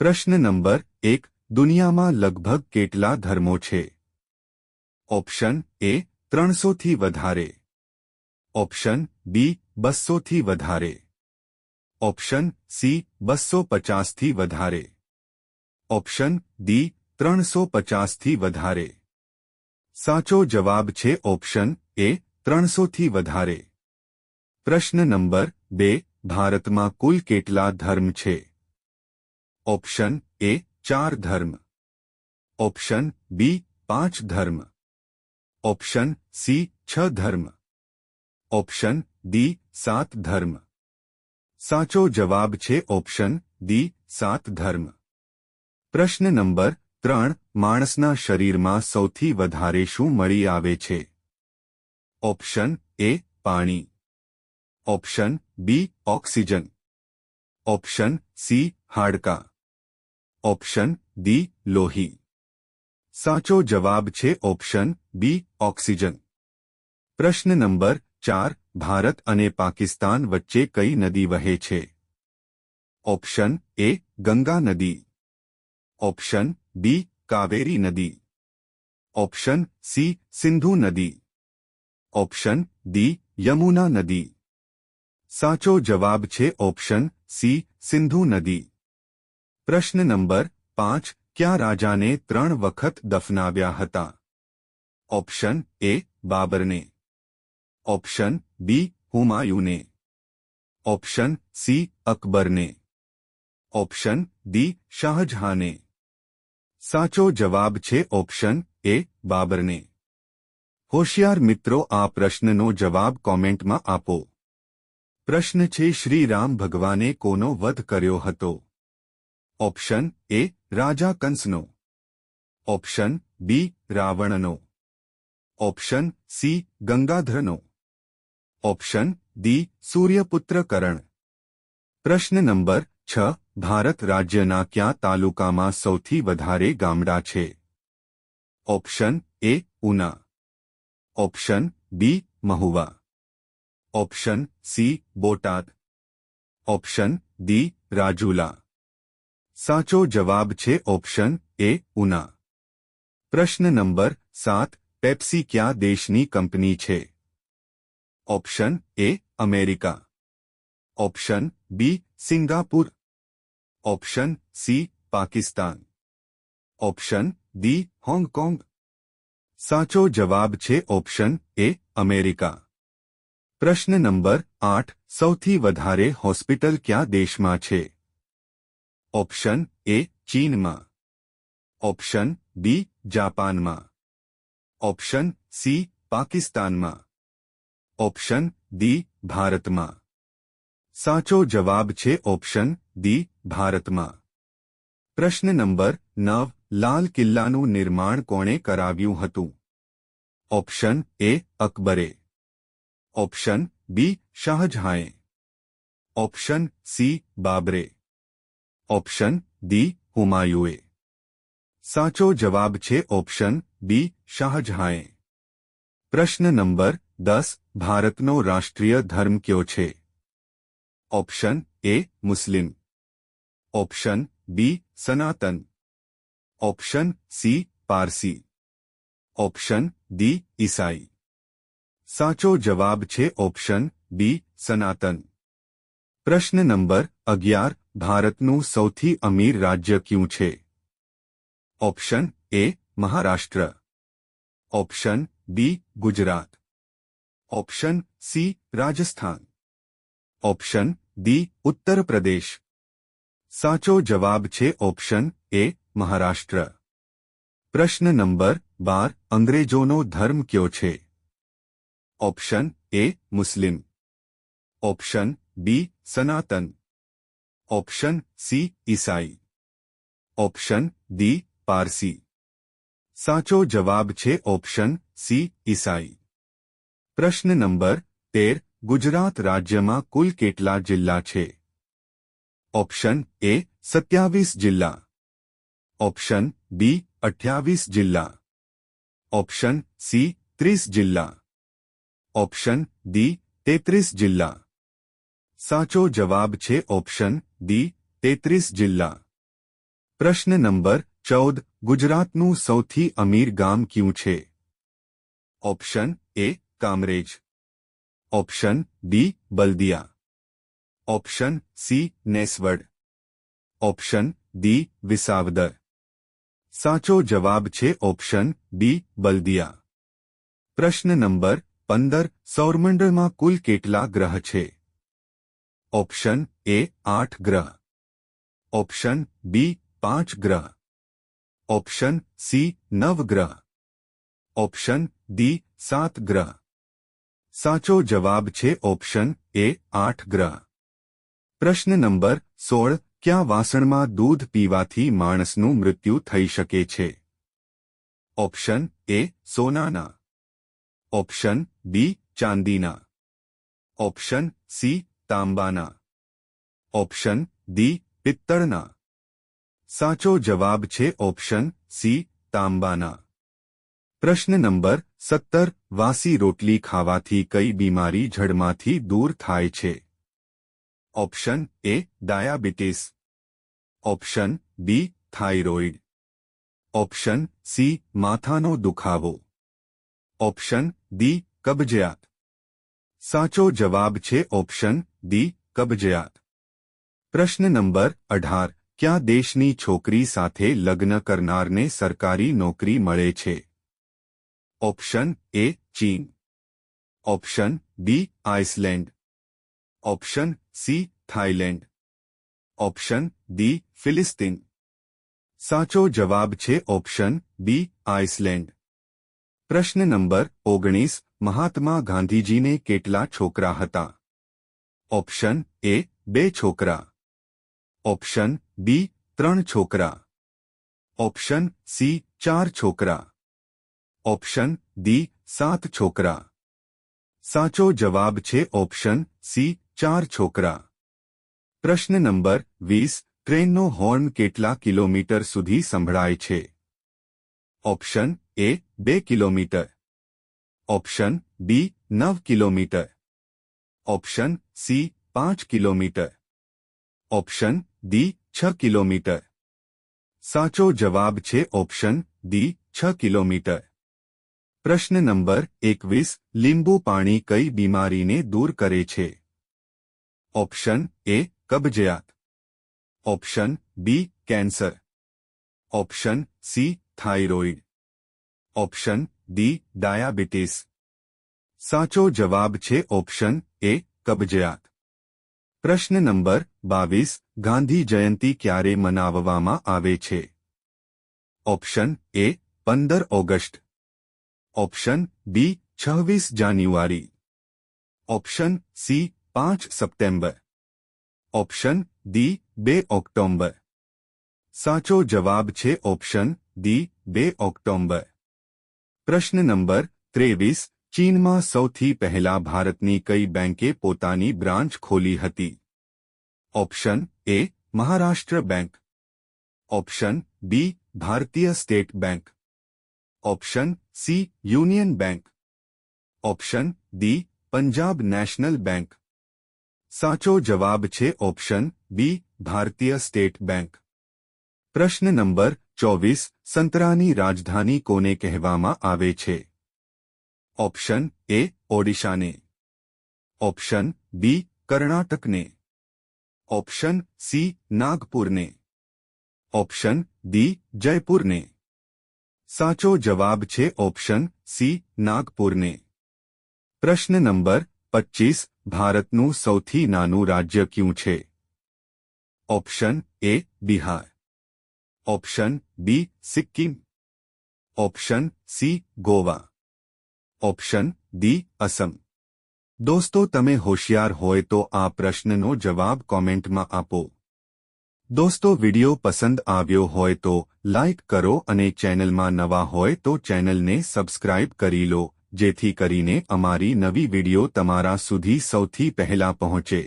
પ્રશ્ન નંબર એક દુનિયામાં લગભગ કેટલા ધર્મો છે ઓપ્શન એ ત્રણસોથી વધારે ઓપ્શન બી બસોથી વધારે ઓપ્શન સી બસો પચાસથી વધારે ઓપ્શન ડી ત્રણસો પચાસથી વધારે સાચો જવાબ છે ઓપ્શન એ ત્રણસોથી વધારે પ્રશ્ન નંબર બે ભારતમાં કુલ કેટલા ધર્મ છે ઓપ્શન એ ચાર ધર્મ ઓપ્શન બી પાંચ ધર્મ ઓપ્શન સી છ ધર્મ ઓપ્શન ડી સાત ધર્મ સાચો જવાબ છે ઓપ્શન ડી સાત ધર્મ પ્રશ્ન નંબર ત્રણ માણસના શરીરમાં સૌથી વધારે શું મળી આવે છે ઓપ્શન એ પાણી option B oxygen option C હાડકા ઓપ્શન ડી લોહી સાચો જવાબ છે ઓપ્શન બી ઓક્સિજન પ્રશ્ન નંબર ચાર ભારત અને પાકિસ્તાન વચ્ચે કઈ નદી વહે છે ઓપ્શન એ ગંગા નદી ઓપ્શન બી કાવેરી નદી ઓપ્શન સી સિંધુ નદી ઓપ્શન ડી યમુના નદી સાચો જવાબ છે ઓપ્શન સી સિંધુ નદી પ્રશ્ન નંબર પાંચ, ક્યાં રાજાને ત્રણ વખત દફનાવ્યા હતા? ઓપ્શન એ, બાબરને. ઓપ્શન બી, હુમાયુને. ઓપ્શન સી, અકબરને. ઓપ્શન ડી, શાહજહાને. સાચો જવાબ છે ઓપ્શન એ, બાબરને. હોશિયાર મિત્રો, આ પ્રશ્નનો જવાબ કોમેન્ટમાં આપો. પ્રશ્ન છે, શ્રી રામ ભગવાને કોનો વધ કર્યો હતો? Option A Raja કંસનો option B રાવણનો option C ગંગાધરનો option D સૂર્યપુત્ર કરણ પ્રશ્ન નંબર છ ભારત રાજ્યના ક્યાં તાલુકામાં સૌથી વધારે ગામડા છે option A Una option B Mahuva option C Botad option D Rajula સાચો જવાબ છે ઓપ્શન એ ઉના પ્રશ્ન નંબર સાત પેપ્સી ક્યાં દેશની કંપની છે option A America option B Singapore option C Pakistan option D Hong Kong સાચો જવાબ છે ઓપ્શન એ અમેરિકા પ્રશ્ન નંબર આઠ સૌથી વધારે હોસ્પિટલ ક્યાં દેશમાં છે ઓપ્શન એ ચીનમાં ઓપ્શન બી જાપાનમાં ઓપ્શન સી પાકિસ્તાનમાં ઓપ્શન ડી ભારતમાં સાચો જવાબ છે ઓપ્શન ડી ભારતમાં પ્રશ્ન નંબર નવ લાલ કિલ્લાનું નિર્માણ કોણે કરાવ્યું હતું ઓપ્શન એ અકબરે option B શાહજહાંએ option C બાબરે option D હુમાયુએ સાચો જવાબ છે ઓપ્શન બી શાહજહાંએ પ્રશ્ન નંબર દસ ભારતનો રાષ્ટ્રીય ધર્મ કયો છે ઓપ્શન એ Muslim option B Sanatan option C Parsi option D ઈસાઈ સાચો જવાબ છે ઓપ્શન બી સનાતન પ્રશ્ન નંબર અગિયાર ભારતનું સૌથી અમીર રાજ્ય ક્યું છે option A Maharashtra option B Gujarat option C Rajasthan option D Uttar Pradesh સાચો જવાબ છે ઓપ્શન એ મહારાષ્ટ્ર પ્રશ્ન નંબર બાર અંગ્રેજોનો ધર્મ કયો છે ઓપ્શન એ મુસ્લિમ ઓપ્શન બી સનાતન ઓપ્શન સી ઈસાઈ ઓપ્શન ડી પારસી સાચો જવાબ છે ઓપ્શન સી ઈસાઈ પ્રશ્ન નંબર તેર ગુજરાત રાજ્યમાં કુલ કેટલા જિલ્લા છે ઓપ્શન એ સત્યાવીસ જિલ્લા ઓપ્શન બી અઠ્યાવીસ જિલ્લા ઓપ્શન સી ત્રીસ જિલ્લા ઓપ્શન ડી તેત્રીસ જિલ્લા સાચો જવાબ છે ઓપ્શન ડી તેત્રીસ જિલ્લા પ્રશ્ન નંબર ચૌદ ગુજરાતનું સૌથી અમીર ગામ ક્યું છે option A Kamrej option B Baldiya option C Nesvad option D Visavadar સાચો જવાબ છે ઓપ્શન બી બલદિયા પ્રશ્ન નંબર પંદર સૌરમંડળમાં કુલ કેટલા ગ્રહ છે ઓપ્શન એ આઠ ગ્રહ ઓપ્શન બી પાંચ ગ્રહ ઓપ્શન સી નવ ગ્રહ ઓપ્શન ડી સાત ગ્રહ સાચો જવાબ છે ઓપ્શન એ આઠ ગ્રહ પ્રશ્ન નંબર સોળ ક્યાં વાસણમાં દૂધ પીવાથી માણસનું મૃત્યુ થઈ શકે છે ઓપ્શન એ સોનાના ઓપ્શન બી ચાંદીના ઓપ્શન સી તાંબાના. ઓપ્શન ડી પિત્તળના. સાચો જવાબ છે ઓપ્શન સી તાંબાના. પ્રશ્ન નંબર સત્તર, વાસી રોટલી ખાવાથી કઈ બીમારી જડમાંથી દૂર થાય છે? Option A diabetes. Option B thyroid. Option C માથાનો દુખાવો. ઓપ્શન ડી કબજિયાત. સાચો જવાબ છે ઓપ્શન ડી કબજિયાત પ્રશ્ન નંબર અઢાર ક્યાં દેશની છોકરી સાથે લગ્ન કરનારને સરકારી નોકરી મળે છે ઓપ્શન એ ચીન option B Iceland option C Thailand option D ફિલિસ્તીન સાચો જવાબ છે ઓપ્શન બી આઇસલેન્ડ પ્રશ્ન નંબર ઓગણીસ મહાત્મા ગાંધીજીને કેટલા છોકરા હતા ઓપ્શન એ બે છોકરા ઓપ્શન બી ત્રણ છોકરા ઓપ્શન સી ચાર છોકરા ઓપ્શન ડી સાત છોકરા સાચો જવાબ છે ઓપ્શન સી ચાર છોકરા પ્રશ્ન નંબર વીસ ટ્રેનનો હોર્ન કેટલા કિલોમીટર સુધી સંભળાય છે ઓપ્શન એ બે કિલોમીટર ઓપ્શન બી નવ કિલોમીટર ઓપ્શન સી પાંચ કિલોમીટર ઓપ્શન ડી છ કિલોમીટર સાચો જવાબ છે ઓપ્શન ડી છ કિલોમીટર પ્રશ્ન નંબર એકવીસ લીંબુ પાણી કઈ બીમારીને દૂર કરે છે ઓપ્શન એ કબજિયાત option B cancer option C thyroid option D diabetes. સાચો જવાબ છે ઓપ્શન એ, કબજિયાત. પ્રશ્ન નંબર બાવીસ, ગાંધી જયંતિ ક્યારે મનાવવામાં આવે છે? ઓપ્શન એ, પંદર ઓગસ્ટ. ઓપ્શન બી, છવ્વીસ જાન્યુઆરી. ઓપ્શન સી, પાંચ સપ્ટેમ્બર. ઓપ્શન ડી, બે ઓક્ટોમ્બર. સાચો જવાબ છે ઓપ્શન ડી, બે ઓક્ટોમ્બર. પ્રશ્ન નંબર ત્રેવીસ ચીનમાં સૌથી પહેલા ભારતની કઈ બેંકે પોતાની બ્રાન્ચ ખોલી હતી option A Maharashtra Bank option B Bharatiya State Bank option C Union Bank option D Punjab National Bank સાચો જવાબ છે ઓપ્શન બી ભારતીય સ્ટેટ બેંક પ્રશ્ન નંબર ચોવીસ સંતરાની રાજધાની કોને કહેવામાં આવે છે ઓપ્શન એ ઓડિશાને option B કર્ણાટકને option C નાગપુરને option D જયપુરને સાચો જવાબ છે ઓપ્શન સી નાગપુરને પ્રશ્ન નંબર પચ્ચીસ ભારતનું સૌથી નાનું રાજ્ય ક્યું છે ઓપ્શન એ Bihar option B Sikkim option C Goa option D Assam દોસ્તો તમે હોશિયાર હોય તો આ પ્રશ્નનો જવાબ કોમેન્ટમાં આપો દોસ્તો વિડિયો પસંદ આવ્યો હોય તો લાઇક કરો અને ચેનલમાં નવા હોય તો ચેનલને સબસ્ક્રાઇબ કરી લો જેથી કરીને અમારી નવી વિડિયો તમારા સુધી સૌથી પહેલા પહોંચે